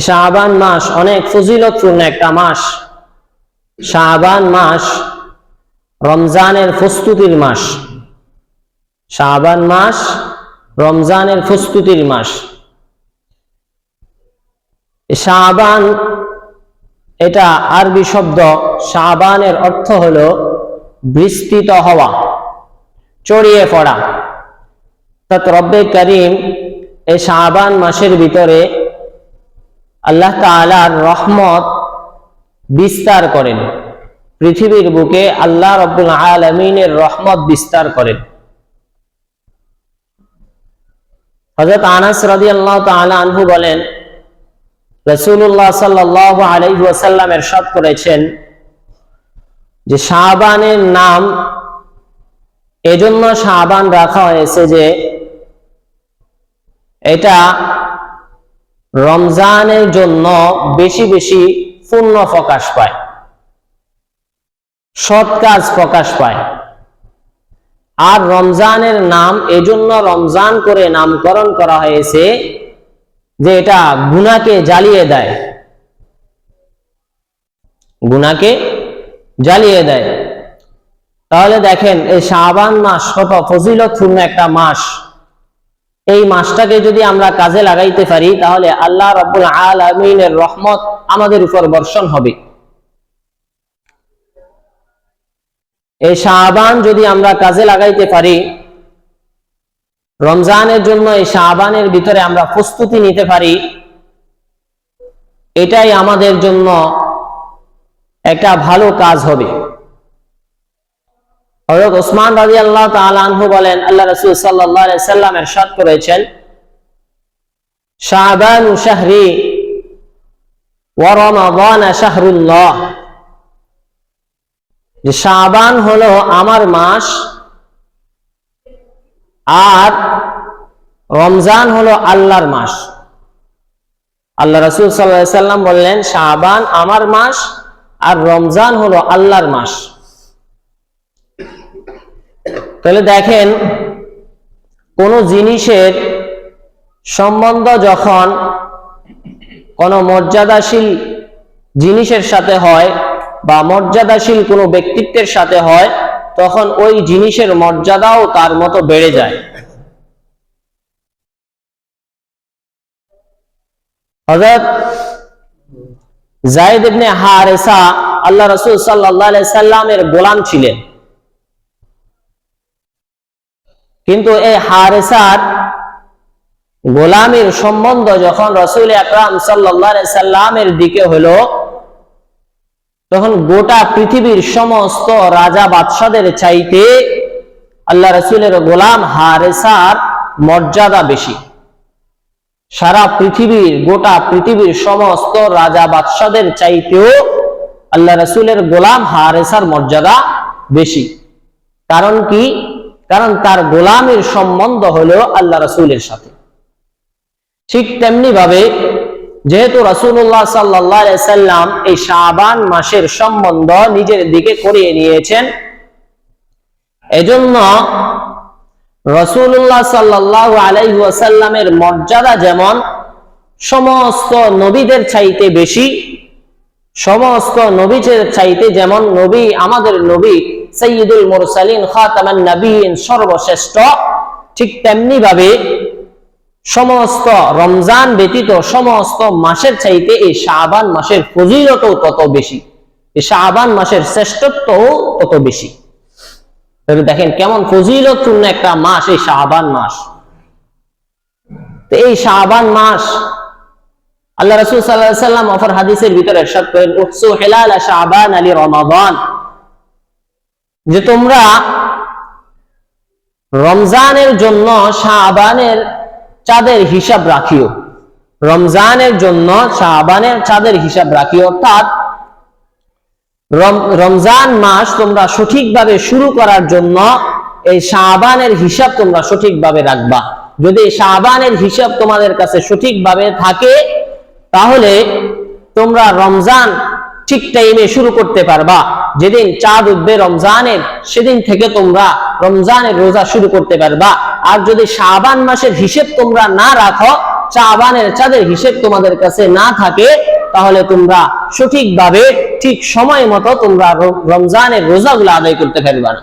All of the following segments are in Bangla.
শাহবান মাস অনেক ফজিলতপূর্ণ একটা মাস। শাহবান মাস রমজানের প্রস্তুতির মাস। শাহবান মাস রমজানের প্রস্তুতির মাস। শাহবান এটা আরবি শব্দ শাহবানের অর্থ হলো বিস্তৃত হওয়া, চড়িয়ে পড়া। তৎ রব্বে করিম এই শাহবান মাসের ভিতরে আল্লাহ তাআলার রহমত বিস্তার করেন। পৃথিবীর বুকে আল্লাহ রব্বুল আলমিনের রহমত বিস্তার করেন। হজরত আনাস রাজি আল্লাহ আনহু বলেন রসুল্লাহ সাল্লাহ আলাইহি ওয়াসাল্লাম এরশাদ করেছেন যে শাহবানের নাম এজন্য শাহবান রাখা হয়েছে যে এটা রমজানের জন্য বেশি বেশি পূর্ণ প্রকাশ পায়। সৎ কাজ প্রকাশ পায়। আর রমজানের নাম, এজন্য রমজান করে নামকরণ করা হয়েছে যে এটা গুনাকে জ্বালিয়ে দেয়। গুনাকে জ্বালিয়ে দেয়। তাহলে দেখেন, এই শাহবান মাস কত ফজিলতপূর্ণ একটা মাস। এই মাসটাকে যদি আমরা কাজে লাগাইতে পারি, তাহলে আল্লাহ রব্বুল আলমিনের রহমত আমাদের উপর বর্ষণ হবে। এই শাহবান যদি আমরা কাজে লাগাইতে পারি, রমজানের জন্য এই শাহবানের ভিতরে আমরা প্রস্তুতি নিতে পারি, এটাই আমাদের জন্য একটা ভালো কাজ হবে। হযরত ওসমান রাদিয়াল্লাহু তাআলা আনহু বলেন আল্লাহ রাসূল সাল্লাল্লাহু আলাইহি সাল্লাম ارشاد করেছেন শাবান শাহরি ওয়া রমাদান শাহরুল্লাহ যে শাবান হলো আমার মাস আর রমজান হলো আল্লাহর মাস আল্লাহ রাসূল সাল্লাল্লাহু আলাইহি সাল্লাম বললেন শাবান আমার মাস আর রমজান হলো আল্লাহর মাস তাহলে দেখেন, কোন জিনিসের সম্বন্ধ যখন কোন মর্যাদাশীল জিনিসের সাথে হয় বা মর্যাদাশীল কোনো ব্যক্তিত্বের সাথে হয়, তখন ওই জিনিসের মর্যাদাও তার মতো বেড়ে যায়। হযরত জায়েদ ইবনে হারেসা, আল্লাহ রাসূল আলাইহি সাল্লামের গোলাম ছিলেন। কিন্তু এই হারেসার গোলামের সম্বন্ধ যখন রসুল আকরাম সাল্লামের দিকে হলো, তখন গোটা পৃথিবীর সমস্ত রাজা বাদশাদের চাইতে আল্লাহ রসুলের গোলাম হারেসার মর্যাদা বেশি। সারা পৃথিবীর, গোটা পৃথিবীর সমস্ত রাজা বাদশাদের চাইতেও আল্লাহ রসুলের গোলাম হারেসার মর্যাদা বেশি। কারণ কি? কারণ তার গোলামের সম্বন্ধ হলো আল্লাহ রসুলের সাথে। ঠিক তেমনি ভাবে যেহেতু রসুল্লাহ সাল্লাম এই শাবান মাসের সম্বন্ধ নিজের দিকে করিয়ে নিয়েছেন, এজন্য রসুল্লাহ সাল্লাহ আলাইসাল্লামের মর্যাদা যেমন সমস্ত নবীদের চাইতে বেশি সমস্ত নবীদের চাইতে যেমন নবী আমাদের নবী সৈয়দুল মুরসালিন, খাতামান নবীন সর্বশ্রেষ্ঠ, ঠিক তেমনি ভাবে সমস্ত রমজান ব্যতীত সমস্ত মাসের চাইতে এই শাহবান মাসের ফজিলতও তত বেশি। এই শাহবান মাসের শ্রেষ্ঠত্বও তত বেশি। দেখেন কেমন ফজিলতপূর্ণ একটা মাস এই শাহবান মাস। তো এই শাহবান মাস আল্লাহ রসুল সাল্লাহ সাল্লাম অফর হাদিসের ভিতরে এরশাদ করেন, উৎসু হেলাল শাহবান আলী রমাদান। যে তোমরা রমজানের জন্য শাহবানের চাঁদের হিসাব রাখিও। রমজানের জন্য শাহবানের চাঁদের হিসাব রাখিও। অর্থাৎ রমজান মাস তোমরা সঠিকভাবে শুরু করার জন্য এই শাহবানের হিসাব তোমরা সঠিকভাবে রাখবা। যদি শাহবানের হিসাব তোমাদের কাছে সঠিকভাবে থাকে তাহলে তোমরা রমজান ঠিক টাইমে শুরু করতে পারবা। যেদিন চাঁদ উঠবে রমজানের, সেদিন থেকে তোমরা রমজানের রোজা শুরু করতে পারবা। আর যদি শাবান মাসের হিসেব তোমরা না রাখো, চাবানের চাঁদের হিসেব তোমাদের কাছে না থাকে, তাহলে তোমরা সঠিকভাবে ঠিক সময় মতো তোমরা রমজানের রোজাগুলো আদায় করতে পারবে না।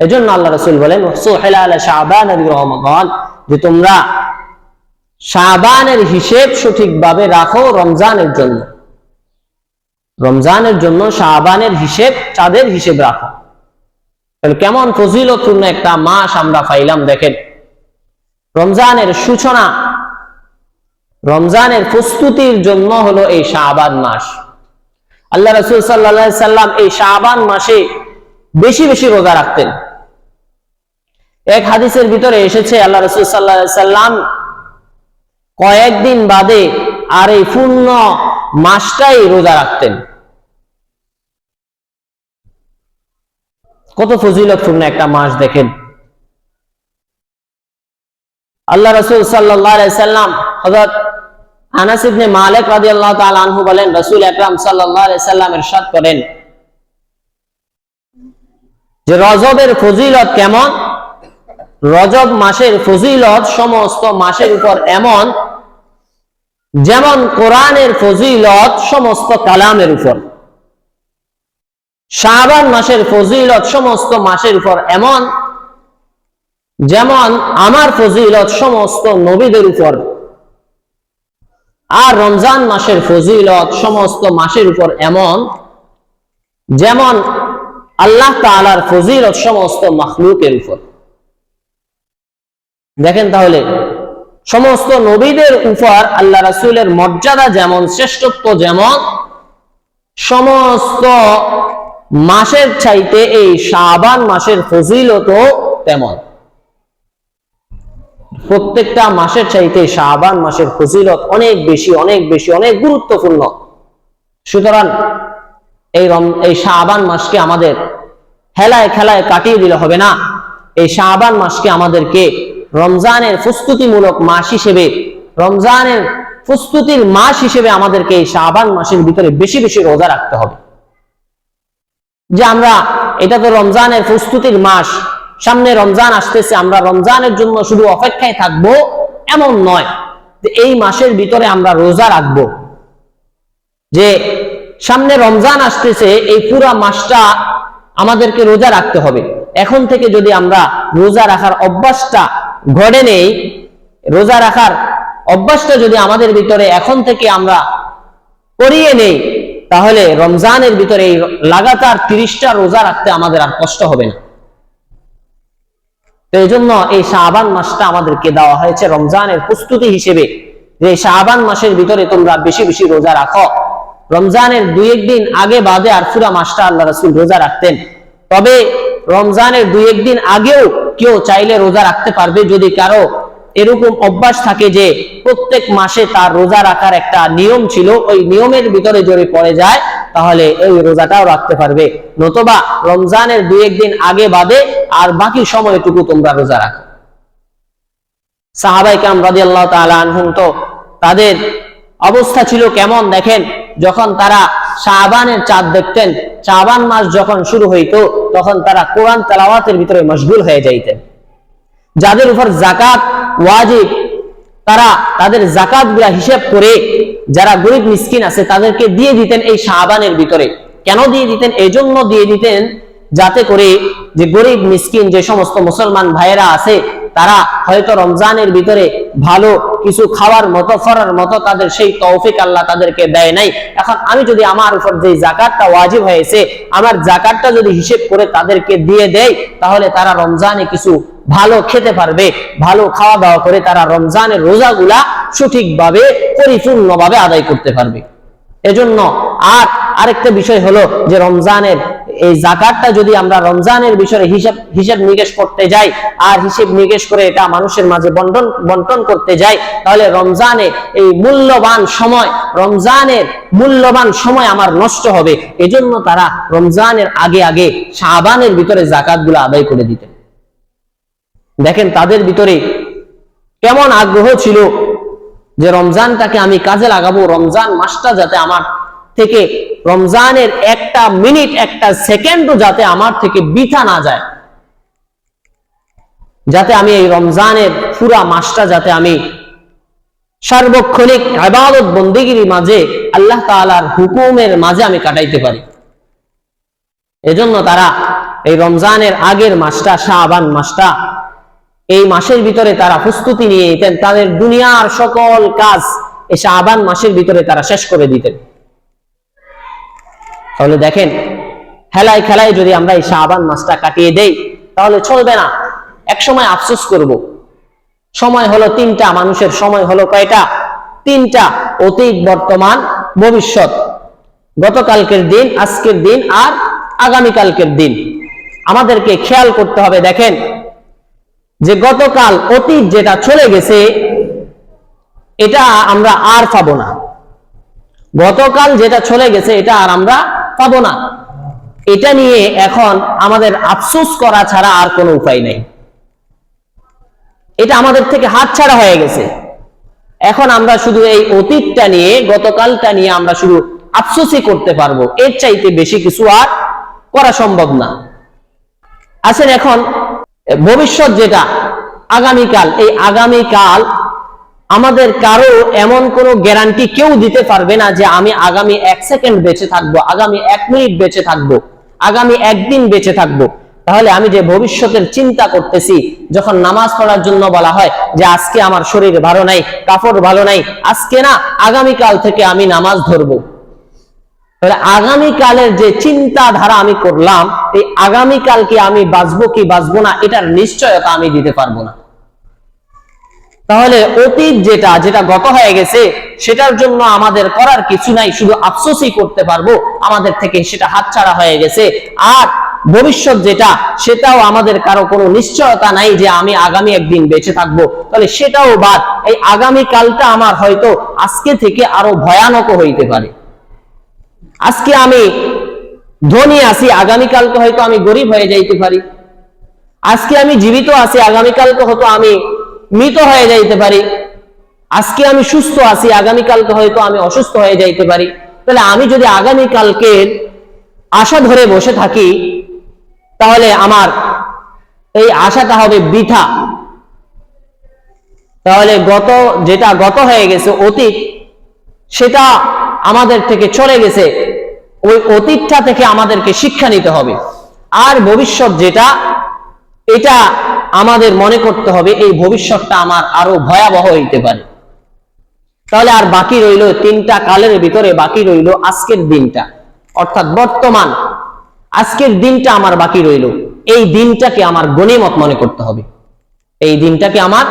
এজন্য আল্লাহ রসুল বলেন সোহেলাল শাহবান যে তোমরা শাবানের হিসেব সঠিকভাবে রাখো রমজানের জন্য। রমজানের জন্য শাবানের হিসেব, চাঁদের হিসেব রাখো। কেমন ফজিলতপূর্ণ একটা মাস আমরা পাইলাম দেখেন। রমজানের সূচনা, রমজানের প্রস্তুতির জন্য হলো এই শাহবান মাস। আল্লাহ রসুল সাল্লা সাল্লাম এই শাহবান মাসে বেশি বেশি রোজা রাখতেন। এক হাদিসের ভিতরে এসেছে, আল্লাহ রসুল সাল্লাহ সাল্লাম কয়েকদিন বাদে আর এই পূর্ণ মাসটাই রোজা রাখতেন। কত ফজিলতপূর্ণ একটা মাস দেখেন। আল্লাহ রসুল সাল্লাম হজরত আনাস ইবনে মালিক রাদিয়াল্লাহু তাআলা আনহু বলেন, রাসূল আকরাম সাল্লাল্লাহু আলাইহি সাল্লাম করেন যে রজবের ফজিলত কেমন? রজব মাসের ফজিলত সমস্ত মাসের উপর এমন যেমন কোরআনের ফজিলত সমস্ত কালামের উপর। শাবান মাসের ফজিলত সমস্ত মাসের উপর এমন, যেমন আমার ফজিলত সমস্ত নবীদের উপর। আর রমজান মাসের ফজিলত সমস্ত মাসের উপর এমন, যেমন আল্লাহ তাআলার ফজিলত সমস্ত মখলুকের উপর। দেখেন তাহলে সমস্ত নবীদের উপর আল্লাহ রাসূলের মর্যাদা যেমন শ্রেষ্ঠত্ব যেমন, সমস্ত মাসের চাইতে এই শাবান মাসের ফজিলতও তেমন। প্রত্যেকটা মাসের চাইতে শাবান মাসের ফজিলত অনেক বেশি অনেক বেশি, অনেক গুরুত্বপূর্ণ। সুতরাং এই এই শাবান মাসকে আমাদের হেলায় খেলায় কাটিয়ে দিলে হবে না। এই শাবান মাসকে আমাদেরকে রমজানের প্রস্তুতিমূলক মাস হিসেবে, রমজানের প্রস্তুতির মাস হিসেবে আমাদেরকে এই শাবান মাসের ভিতরে বেশি বেশি রোজা রাখতে হবে। যে আমরা, এটা তো রমজানের প্রস্তুতির মাস, সামনে রমজান আসতেছে, আমরা রমজানের জন্য শুধু অপেক্ষায় থাকব, এমন নয়। যে এই মাসের ভিতরে আমরা রোজা রাখব। যে সামনে রমজান আসতেছে, এই পুরা মাসটা আমাদেরকে রোজা রাখতে হবে। এখন থেকে যদি আমরা রোজা রাখার অভ্যাসটা গড়ে নেই, রোজা রাখার অভ্যাসটা যদি আমাদের ভিতরে এখন থেকে আমরা করিয়ে নেই, তাহলে রমজানের ভিতরে এই লাগাতার তিরিশটা রোজা রাখতে আমাদের আর কষ্ট হবে না। তো এই জন্য এই শাহবান মাসটা আমাদেরকে দেওয়া হয়েছে রমজানের প্রস্তুতি হিসেবে যে শাহবান মাসের ভিতরে তোমরা বেশি বেশি রোজা রাখো। রমজানের দুই একদিন আগে বাদে আর পুরা মাসটা আল্লাহ রসুল রোজা রাখতেন। তবে রমজানের দুই একদিন আগেও কেউ চাইলে রোজা রাখতে পারবে যদি কারও এরকম অভ্যাস থাকে যে প্রত্যেক মাসে তার রোজা রাখার একটা নিয়ম ছিল, ওই নিয়মের ভিতরে যদি পড়ে যায়, তাহলে এই রোজাটাও রাখতে পারবে। নতুবা রমজানের দুই একদিন আগে বাদে আর বাকি সময়টুকু তোমরা রোজা রাখো। সাহাবাই কাম রাজি আল্লাহ তালা আনহুম তো তাদের অবস্থা ছিল কেমন দেখেন? যখন তারা শাহবানের চাঁদ দেখতেন শাহবান মাস যখন শুরু হইতো, তখন তারা কোরআন তালাওয়াতের ভিতরে মশগুল হয়ে যাইতেন। যাদের উপর জাকাত ওয়াজিব, তারা তাদের জাকাতগুলা হিসেব করে যারা গরিব মিসকিন আছে, তাদেরকে দিয়ে দিতেন এই শাহবানের ভিতরে। কেন দিয়ে দিতেন? এই জন্য দিয়ে দিতেন যাতে করে যে গরিব মিসকিন, যে সমস্ত মুসলমান ভাইয়েরা আছে, তারা হয়তো রমজানের ভিতরে ভালো কিছু খাওয়ার মতো, ফরার মতো তাদের সেই তৌফিক আল্লাহ তাদেরকে দেয় নাই। এখন আমি যদি আমার উপর যে জাকাতটা ওয়াজিব হয়েছে, আমার জাকাতটা যদি হিসেব করে তাদেরকে দিয়ে দেয়, তাহলে তারা রমজানে কিছু ভালো খেতে পারবে, ভালো খাওয়া দাওয়া করে তারা রমজানের রোজাগুলা সঠিকভাবে, পরিপূর্ণভাবে আদায় করতে পারবে। এজন্য আর আরেকটা বিষয় হলো যে রমজানের এই জাকাতটা যদি আমরা রমজানের বিষয়ে হিসাব হিসাব নিকেশ করতে যাই, আর হিসেব নিকেশ করে এটা মানুষের মাঝে বন্টন বন্টন করতে যাই, তাহলে রমজানে এই মূল্যবান সময়, রমজানের মূল্যবান সময় আমার নষ্ট হবে। এজন্য তারা রমজানের আগে আগে শাবানের ভিতরে জাকাতগুলো আদায় করে দিতেন। দেখেন তাদের ভিতরে কেমন আগ্রহ ছিল যে রমজানটাকে আমি কাজে লাগাবো, রমজান মাসটা যাতে আমার থেকে রমজানের একটা মিনিট, একটা সেকেন্ডও যাতে আমার থেকে বিথা না যায়। যাতে আমি এই রমজানের পুরা মাসটা যাতে আমি সার্বক্ষণিক আবাদত বন্দিগির মাঝে আল্লাহ তাআলার হুকুমের মাঝে আমি কাটাইতে পারি। এজন্য তারা এই রমজানের আগের মাসটা শাহবান মাসটা, এই মাসের ভিতরে তারা প্রস্তুতি নিয়ে নিতেন, তাদের দুনিয়ার সকল কাজ এই শাহবান মাসের ভিতরে তারা শেষ করে দিতেন। তাহলে দেখেন খেলায় খেলায় যদি আমরা এই শাহবান মাসটা কাটিয়ে দেই, তাহলে চলবে না। এক সময় আফসোস করব। সময় হলো তিনটা, মানুষের সময় হলো কয়টা? তিনটা, অতীত, বর্তমান, ভবিষ্যৎ। গতকালকের দিন, আজকের দিন আর আগামীকালকের দিন। আমাদেরকে খেয়াল করতে হবে, দেখেন, যে গতকাল অতীত যেটা চলে গেছে, এটা আমরা আর পাবো না। গতকাল যেটা চলে গেছে, এটা আর আমরা পাবো না। এটা নিয়ে এখন আমাদের আফসোস করা ছাড়া আর কোনো উপায় নেই। এটা আমাদের থেকে হাত ছাড়া হয়ে গেছে। এখন আমরা শুধু এই অতীতটা নিয়ে, গতকালটা নিয়ে আমরা শুধু আফসোসই করতে পারব। এর চাইতে বেশি কিছু আর করা সম্ভব না। আসেন এখন, ভবিষ্যৎ যেটা, আগামীকাল, এই আগামীকাল আমাদের কারও এমন কোনো গ্যারান্টি কেউ দিতে পারবে না যে আমি আগামী এক সেকেন্ড বেঁচে থাকব, আগামী এক মিনিট বেঁচে থাকব, আগামী একদিন বেঁচে থাকব। তাহলে আমি যে ভবিষ্যতের চিন্তা করতেছি, যখন নামাজ পড়ার জন্য বলা হয় যে আজকে আমার শরীর ভালো নাই, কাপড় ভালো নাই, আজকে না আগামীকাল থেকে আমি নামাজ ধরবো। তাহলে আগামীকালের যে চিন্তাধারা আমি করলাম, এই আগামীকালকে আমি বাঁচবো কি বাঁচবো না, এটার নিশ্চয়তা আমি দিতে পারব না। তাহলে অতীত যেটা যেটা গত হয়ে গেছে, সেটার জন্য আমাদের করার কিছু নাই, শুধু আফসোসই করতে পারব, আমাদের থেকে সেটা হাতছাড়া হয়ে গেছে। আর ভবিষ্যৎ যেটা, সেটাও আমাদের কারও কোনো নিশ্চয়তা নাই যে আমি আগামী একদিন বেঁচে থাকব। তাহলে সেটাও বাদ, এই আগামী কালটা আমার হয়তো আজকে থেকে আরও ভয়ানক হইতে পারে। আজকে আমি ধনী আছি, আগামীকালকে হয়তো আমি গরিব হয়ে যাইতে পারি। আজকে আমি জীবিত আছি, আগামীকালকে হয়তো আমি মৃত হয়ে যাইতে পারি। আজকে আমি সুস্থ আছি, আগামীকালকে হয়তো আমি অসুস্থ হয়ে যাইতে পারি। তাহলে আমি যদি আগামীকালকের আশা ধরে বসে থাকি, তাহলে আমার এই আশাটা হবে বৃথা। তাহলে গত, যেটা গত হয়ে গেছে অতীত, সেটা আমাদের থেকে চলে গেছে। ওই অতীতটা থেকে আমাদেরকে শিক্ষা নিতে হবে। আর ভবিষ্যৎ যেটা এটা আমাদের মনে করতে হবে, এই ভবিষ্যৎটা আমার আরও ভয়াবহ হইতে পারে। তাহলে আর বাকি রইল তিনটা কালের ভিতরে, বাকি রইল আজকের দিনটা। অর্থাৎ বর্তমান, আজকের দিনটা আমার বাকি রইল। এই দিনটাকে আমার গণিমত মনে করতে হবে। এই দিনটাকে আমার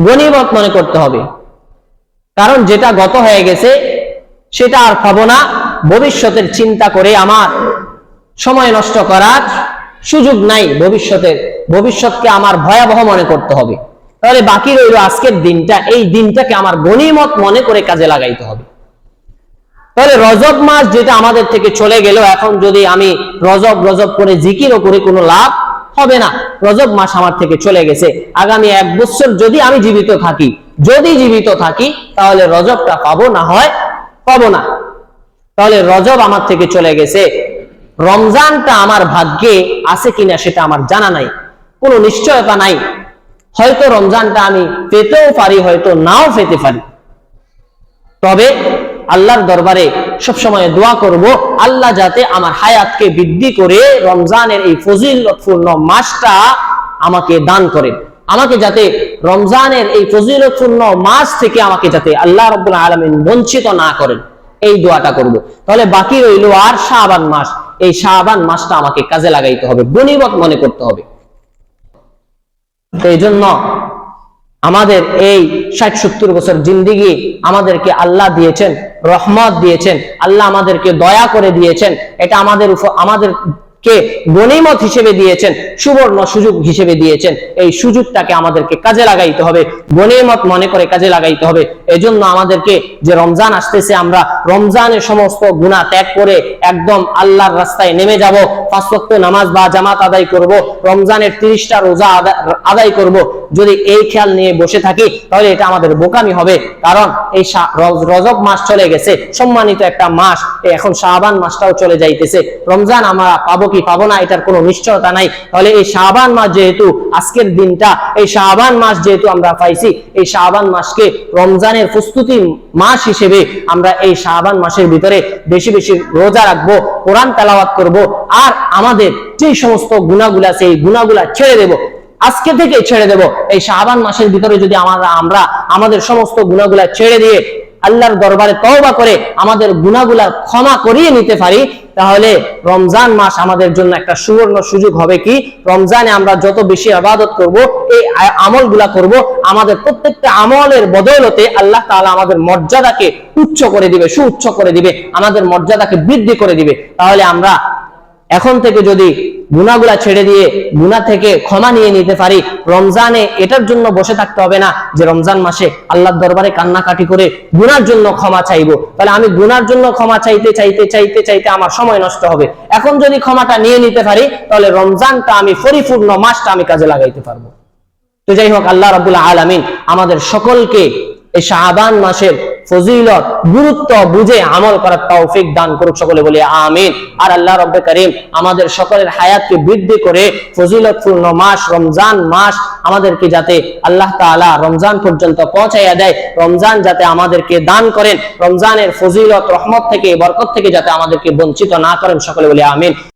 গণিমত মনে করতে হবে। কারণ যেটা গত হয়ে গেছে, সেটা আর পাবো না। ভবিষ্যতের চিন্তা করে আমার সময় নষ্ট করার সুযোগ নাই ভবিষ্যতের। ভবিষ্যৎকে আমার ভয়াবহ মনে করতে হবে। তাহলে বাকি রইল আজকের দিনটা। এই দিনটাকে আমার গণিমত মনে করে কাজে লাগাইতে হবে। তাহলে রজব মাস যেটা আমাদের থেকে চলে গেল, এখন যদি আমি রজব রজব করে জিকিরও করে, কোনো লাভ হবে না। রজব মাস আমার থেকে চলে গেছে। আগামী এক বছর যদি আমি জীবিত থাকি, যদি জীবিত থাকি, তাহলে রজবটা পাবো না হয় পাবো না। তাহলে রজব আমার থেকে চলে গেছে। রমজানটা আমার ভাগ্যে আছে কিনা সেটা আমার জানা নাই, কোনো নিশ্চয়তা নাই। হয়তো রমজানটা আমি পেতেও পারি, হয়তো নাও পেতে পারি। তবে আল্লাহর দরবারে সবসময় দোয়া করব, আল্লাহ যাতে আমার হায়াতকে বৃদ্ধি করে রমজানের এই ফজিলতপূর্ণ মাসটা আমাকে দান করেন আমাকে যাতে রমজানের এই ফজিলতপূর্ণ মাস থেকে আমাকে যাতে আল্লাহ রব্বুল আলমিন বঞ্চিত না করেন, এই দোয়াটা করব। তাহলে বাকি রইল আর শাহবান মাস। এই শাহবান মাসটা আমাকে কাজে লাগাইতে হবে গণিবত মনে করতে হবে। এই জন্য আমাদের এই ষাট সত্তর বছর জিন্দিগি আমাদেরকে আল্লাহ দিয়েছেন, রহমত দিয়েছেন, আল্লাহ আমাদেরকে দয়া করে দিয়েছেন, এটা আমাদের উপর আমাদেরকে গণিমত হিসেবে দিয়েছেন, সুবর্ণ সুযোগ হিসেবে দিয়েছেন, এই সুযোগটাকে আমাদেরকে কাজে লাগাইতে হবে। গণিমত মনে করে কাজে লাগাইতে হবে। এজন্য আমাদেরকে যে রমজান আসতেছে, আমরা রমজানের সমস্ত গুণা ত্যাগ করে একদম আল্লাহর রাস্তায় নেমে যাব। পাঁচ ওয়াক্ত নামাজ বা জামাত আদায় করব, রমজানের তিরিশটা রোজা আদায় করব। যদি এই খেয়াল নিয়ে বসে থাকি, তাহলে এটা আমাদের বোকামি হবে। কারণ এই রজব মাস চলে গেছে। সম্মানিত একটা মাস এখন শাহবান মাসটাও চলে যাইতেছে। রমজান আমরা পাবো কি পাবো না, এটার কোনো নিশ্চয়তা নাই। তাহলে এই শাহবান মাস যেহেতু আজকের দিনটা, এই শাহবান মাস যেহেতু আমরা পাইছি, এই শাহবান মাসকে রমজানের প্রস্তুতি মাস হিসেবে আমরা এই শাহবান মাসের ভিতরে বেশি বেশি রোজা রাখব, কোরআন তেলাওয়াত করব, আর আমাদের যে সমস্ত গুণাগুলা আছে, এই গুণাগুলা ছেড়ে দেব, আজকে থেকে ছেড়ে দেব। এই শাহবান মাসের ভিতরে যদি আমরা আমরা আমাদের সমস্ত গুণাগুলা ছেড়ে দিয়ে আল্লাহর দরবারে তওবা করে আমাদের গুণাগুলা ক্ষমা করিয়ে নিতে পারি তাহলে রমজান মাস আমাদের জন্য একটা সুবর্ণ সুযোগ হবে কি? রমজানে আমরা যত বেশি আবাদত করব, এই আমল আমলগুলা করব, আমাদের প্রত্যেকটা আমলের বদৌলতে আল্লাহ তাআলা আমাদের মর্যাদাকে উচ্চ করে দিবে, সুউচ্চ করে দিবে, আমাদের মর্যাদাকে বৃদ্ধি করে দিবে। তাহলে আমরা এখন থেকে যদি গুনাগুলা ছেড়ে দিয়ে গুনাহ থেকে ক্ষমা নিয়ে নিতে পারি, রমজানে এটার জন্য বসে থাকতে হবে না যে রমজান মাসে আল্লাহর দরবারে কান্নাকাটি করে গুনার জন্য ক্ষমা চাইব। তাহলে আমি গুনার জন্য ক্ষমা চাইতে চাইতে চাইতে চাইতে আমার সময় নষ্ট হবে। এখন যদি ক্ষমাটা নিয়ে নিতে পারি, তাহলে রমজানটা আমি পরিপূর্ণ মাসটা আমি কাজে লাগাইতে পারব। তো যাই হোক, আল্লাহ রাবুল আলমিন আমাদের সকলকে এই শাহবান মাসের ফজিলত, গুরুত্ব বুঝে আমল করার তৌফিক দান করুক সকলে বলে আমিন। আর আল্লাহ রব্বে করিম আমাদের সকলের হায়াতকে বৃদ্ধি করে ফজিলতপূর্ণ মাস, রমজান মাস আমাদেরকে যাতে আল্লাহ তাআলা রমজান পর্যন্ত পৌঁছাইয়া দেয়, রমজান যাতে আমাদেরকে দান করেন, রমজানের ফজিলত, রহমত থেকে, বরকত থেকে যাতে আমাদেরকে বঞ্চিত না করেন সকলে বলে আমিন।